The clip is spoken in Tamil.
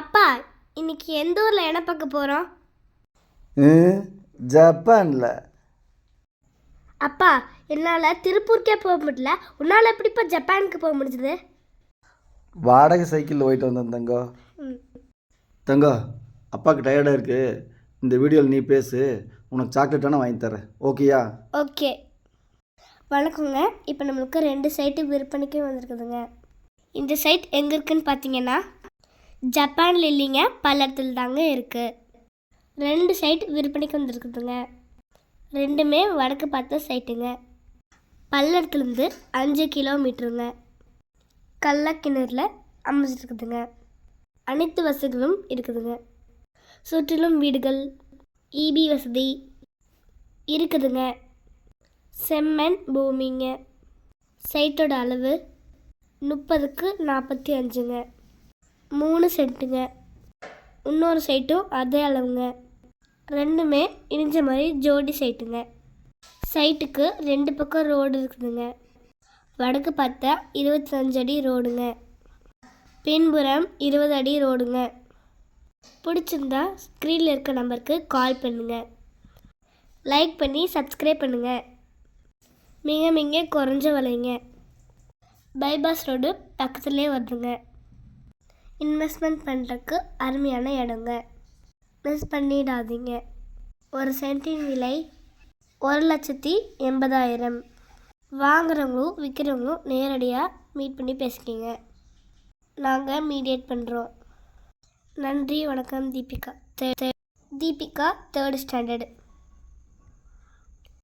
அப்பா இன்னைக்கு எந்த ஊரில் இடம் பார்க்க போகிறோம் ம், ஜப்பான்ல. அப்பா என்னால் திருப்பூருக்கே போக முடியல. உன்னால் எப்படிப்பா ஜப்பானுக்கு போக முடிஞ்சது? வாடகை சைக்கிளில் போயிட்டு வந்தேன் தங்கோ. தங்கோ அப்பாவுக்கு டயர்டாக இருக்கு. இந்த வீடியோவில் நீ பேசு. உனக்கு சாக்லேட் வேணால் வாங்கி தரேன். ஓகேயா ஓகே. வணக்கங்க. இப்போ நம்மளுக்கு ரெண்டு சைட்டு விற்பனைக்கு வந்திருக்குதுங்க. இந்த சைட் எங்கே இருக்குன்னு பார்த்தீங்கன்னா ஜப்பானில் இல்லைங்க பல்லடத்தில் தாங்க இருக்குது ரெண்டு சைட் விற்பனைக்கு வந்துருக்குதுங்க. ரெண்டுமே வடக்கு பார்த்த சைட்டுங்க பல்லடத்துலேருந்து அஞ்சு கிலோமீட்டருங்க கள்ளக்கிணறுல அமைச்சிருக்குதுங்க அனைத்து வசதிகளும் இருக்குதுங்க. சுற்றிலும் வீடுகள் இபி வசதி இருக்குதுங்க. செம்மண் பூமிங்க. சைட்டோட அளவு முப்பதுக்கு நாற்பத்தி அஞ்சுங்க. மூணு சென்ட்டுங்க இன்னொரு சைட்டும் அதே அளவுங்க. ரெண்டுமே இணைஞ்ச மாதிரி ஜோடி சைட்டுங்க. சைட்டுக்கு ரெண்டு பக்கம் ரோடு இருக்குதுங்க. வடக்கு பார்த்தா இருபத்தஞ்சு அடி ரோடுங்க. பின்புறம் இருபது அடி ரோடுங்க. பிடிச்சிருந்தா ஸ்க்ரீனில் இருக்க நம்பருக்கு கால் பண்ணுங்கள் லைக் பண்ணி சப்ஸ்கிரைப் பண்ணுங்கள் மிக மிக குறைஞ்ச விலைங்க. பைபாஸ் ரோடு பக்கத்துலேயே வருதுங்க. இன்வெஸ்ட்மெண்ட் பண்ணுறதுக்கு அருமையான இடங்க. மிஸ் பண்ணிடாதீங்க. ஒரு சென்ட்டின் விலை ஒரு லட்சத்தி எண்பதாயிரம். வாங்குறவங்களும் விற்கிறவங்களும் நேரடியாக மீட் பண்ணி பேசிக்கிங்க. நாங்கள் மீடியேட் பண்ணுறோம் நன்றி வணக்கம் தீபிகா. தே- தே- தீபிகா தேர்ட் ஸ்டாண்டர்டு